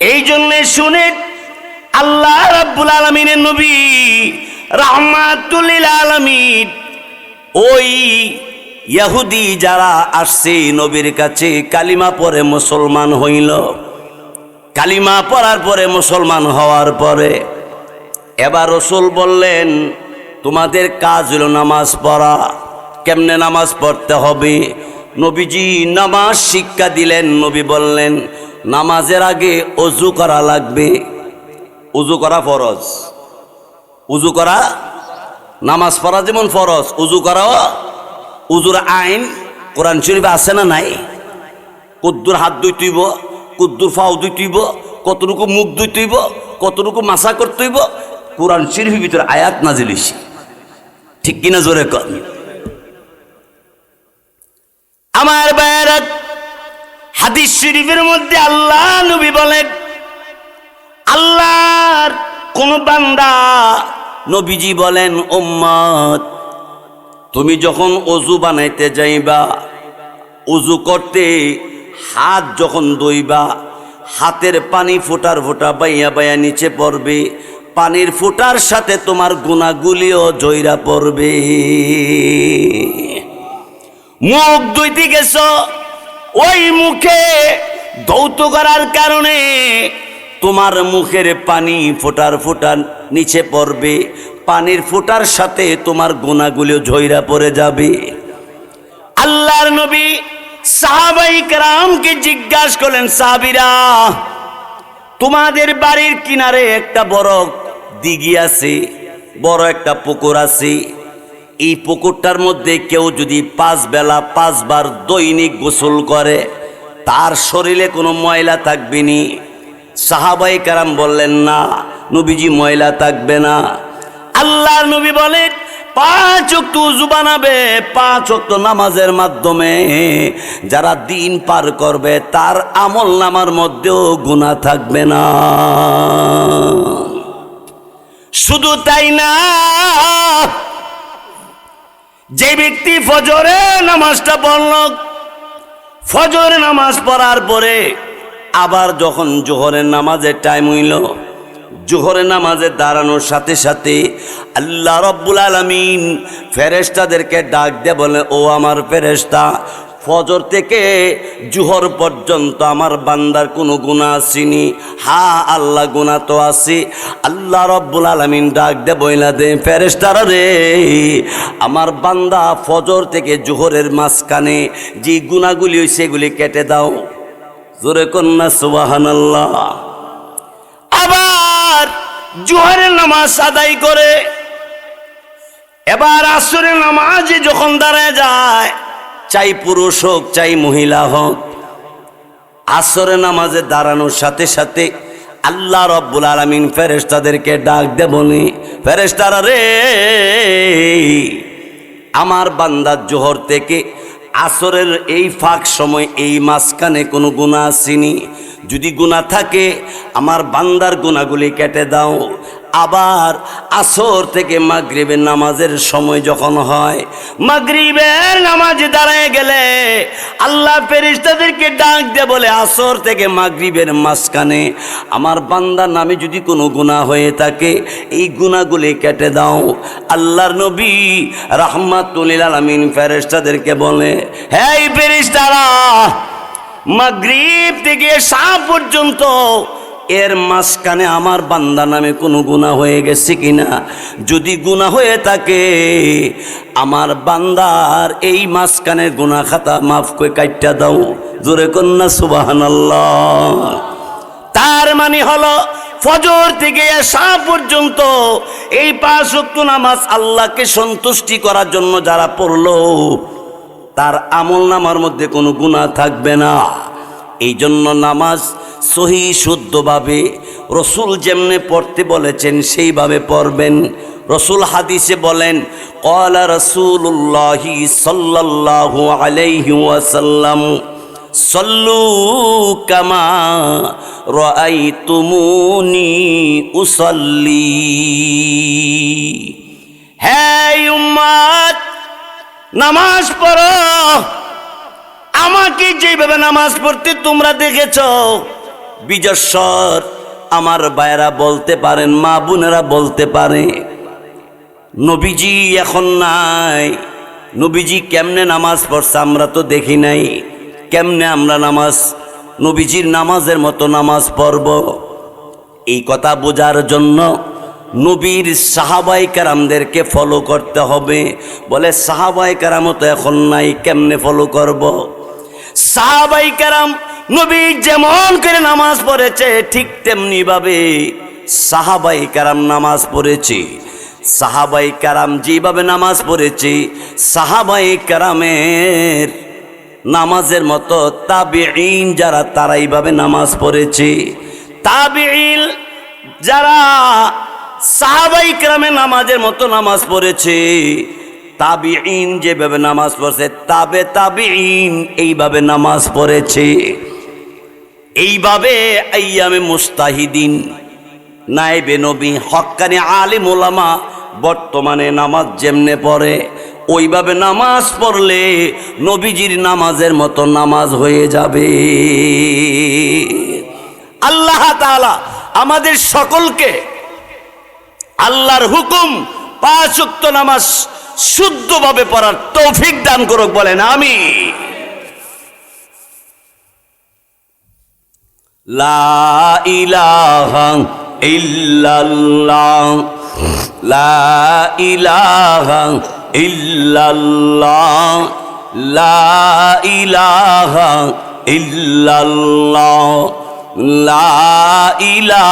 এই জন্য শুনে আল্লাহ রাব্বুল আলমিনের নবী রহমাতুল্লিল আলমিন ওই ইয়াহুদি যারা আসছে নবীর কাছে কালিমা পরে মুসলমান হইল। কালিমা পড়ার পরে মুসলমান হওয়ার পরে এবার রসুল বললেন, তোমাদের কাজ হলো নামাজ পড়া। কেমনে নামাজ পড়তে হবে? নবীজি নামাজ শিক্ষা দিলেন, নবী বললেন নামাজের আগে অজু করা লাগবে। উজু করা ফরজ। উজু করা নামাজ পড়া যেমন ফরজ উজু করাও উজুর আইন কোরআন শরীফ আছে না নাই? কদ্দুর হাত দুই তুইব, কদ্দুর ফাও দুই তুইব, কতটুকু মুখ দুই তুইব, কতটুকু মাসা করতে হইব কোরআন শরীফের ভিতরে আয়াত নাজিলিছি ঠিক কিনা জোরে কর আমার বায়ারাত হাদিস শরীফের মধ্যে আল্লাহ নবী বলেন, আল্লাহর কোন বান্দা নবীজি বলেন, উম্মত, তুমি যখন অজু বানাইতে যাইবা উজু করতে হাত যখন দইবা হাতের পানি ফোটার ফোটা বাইয়া বাইয়া নিচে পড়বে, পানির ফোটার সাথে তোমার গুণাগুলিও জয়রা পড়বে। মুখ ধুইতে গেছ ওই মুখে দৌত করার কারণে তোমার মুখের পানি ফোটার ফোটার নিচে পড়বে, পানির ফোটার সাথে তোমার গুণাগুলিও ঝইরা পড়ে যাবে। আল্লাহর নবী সাহাবাই কারামকে জিজ্ঞাসা করলেন, সাহাবিরা, তোমাদের বাড়ির কিনারে একটা বড় দিঘি আছে, বড় একটা পুকুর আছে এই পুকুরটার মধ্যে কেউ যদি পাঁচ বেলা পাঁচবার দৈনিক গোসল করে, তার শরীরে কোনো ময়লা থাকবে নি সাহাবাই কারাম বললেন, না, নবীজি ময়লা থাকবে না। আল্লাহ নবী বলেন, পাঁচ অক্ত উজু বানাবে, পাঁচ অক্ত নামাজের মাধ্যমে। যারা দিন পার করবে, তার আমল নামার মধ্যেও গুণা থাকবে না। শুধু তাই না যে ব্যক্তি ফজরে নামাজটা পড়ল, ফজরে নামাজ পড়ার পরে আবার যখন জোহরের নামাজের টাইম হইল, জোহরের নামাজে দাঁড়ানোর সাথে সাথে আল্লাহ রব্বুল আলমিন ফেরেস্তাদেরকে ডাক দে বলে, ও আমার ফেরেস্তা ফজর থেকে জুহর পর্যন্ত আমার বান্দার কোনো গুণা আসেনি। হা, আল্লাহ গুণা তো আছে। আল্লাহ রব্বুল আলমিন ডাক দে, বইলা দে ফেরেস্তারা রে। আমার বান্দা ফজর থেকে জোহরের মাঝখানে যে গুণাগুলি হই সেগুলি কেটে দাও। জোরে কন্যা সুবাহান আল্লাহ আবার জোহরের নামাজ আদায় করে। এবার আসরের নামাজে যখন দাঁড়ায় যায় চাই পুরুষ হোক, চাই মহিলা হোক। আসরে নামাজে দাঁড়ানোর সাথে সাথে আল্লাহ রব্বুল আলমিন ফেরেস্তাদেরকে ডাক দেবনি ফেরেস্তারা রে, আমার বান্দার জোহর থেকে আসরের এই ফাঁক সময় এই মাঝখানে কোনো গুণা আসেনি। যদি গুণা থাকে, আমার বান্দার গুণাগুলি কেটে দাও। আবার আসর থেকে মাগরিবের নামাজের সময় যখন হয়, মাগরিবের নামাজ দাঁড়ায় গেলে আল্লাহ ফেরিস্তাদেরকে ডাক দে বলে, আসর থেকে মাগরিবের মাঝখানে আমার বান্দার নামে যদি কোনো গুণা হয়ে থাকে, এই গুণাগুলি কেটে দাও। আল্লাহর নবী রাহমাতুল আলমিন ফেরেস্তাদেরকে বলে হ্যাঁ ফেরিস্তারা মাগরিব থেকে শাহ পর্যন্ত এর মাঝখানে আমার বান্দা নামে কোনো গুণা হয়ে গেছে কিনা? যদি গুণা হয়ে থাকে, আমার বান্দার এই মাঝখানের গুণা খাতা মাফ করে কাইটটা দাও। জোরে কন্যা সুবাহান তার মানে হলো, ফজর থেকে এসা পর্যন্ত এই পাঁচ নামাজ আল্লাহকে সন্তুষ্টি করার জন্য যারা পড়ল, তার আমল নামার মধ্যে কোনো গুণা থাকবে না। এই জন্য নামাজ সহি শুদ্ধভাবে রসুল যেমনে পড়তে বলেছেন সেইভাবে পড়বেন। রসুল হাদিসে বলেন কলা রসুল্লাহি সাল্লাল্লাহু আলাইহি ওয়াসাল্লাম, সল্লু কামা রাআইতুমুনি উসল্লি। হ্যাঁ নামাজ পড়ো। আমাকে যেভাবে নামাজ পড়তে তোমরা দেখেছ, বিজস্বর আমার ভাইয়েরা বলতে পারেন, মা বোনেরা বলতে পারে, নবীজি এখন নাই। নবীজি কেমনে নামাজ পড়ছে আমরা তো দেখি নাই। কেমনে আমরা নামাজ, নবীজির নামাজের মতো নামাজ পড়ব? এই কথা বোঝার জন্য নবীর সাহাবাই কারামদেরকে ফলো করতে হবে। বলে, সাহাবাই কারামও তো এখন নাই, কেমনে ফলো করব। সাহাবাই কারাম নবী যেমন করে নামাজ পড়েছে, ঠিক তেমনি ভাবে সাহাবাই কারাম নামাজ পড়েছে। সাহাবাই কারাম যেভাবে নামাজ পড়েছে, সাহাবাই কারামের নামাজের মতো তাবিঈন যারা তারা এইভাবে নামাজ পড়েছে। তাবিঈন যারা সাহাবাই কেরামে নামাজের মতো নামাজ পড়েছে তাবিঈন যেভাবে নামাজ পড়ছে, তাবে তাবিঈন এইভাবে নামাজ পড়েছে। এইভাবে আইয়ামে মুস্তাহিদিন নাইবে নবী হক্কানি আলিম ওলামা বর্তমানে নামাজ যেমনে পড়ে, ওইভাবে নামাজ পড়লে নবীজির নামাজের মতো নামাজ হয়ে যাবে। আল্লাহ তাআলা আমাদের সকলকে আল্লাহর হুকুম পাঁচ নামাজ শুদ্ধভাবে পড়ার তৌফিক দান করুক বলেন আমি লা ইলাহা ইল্লাল্লাহ। লা লা লা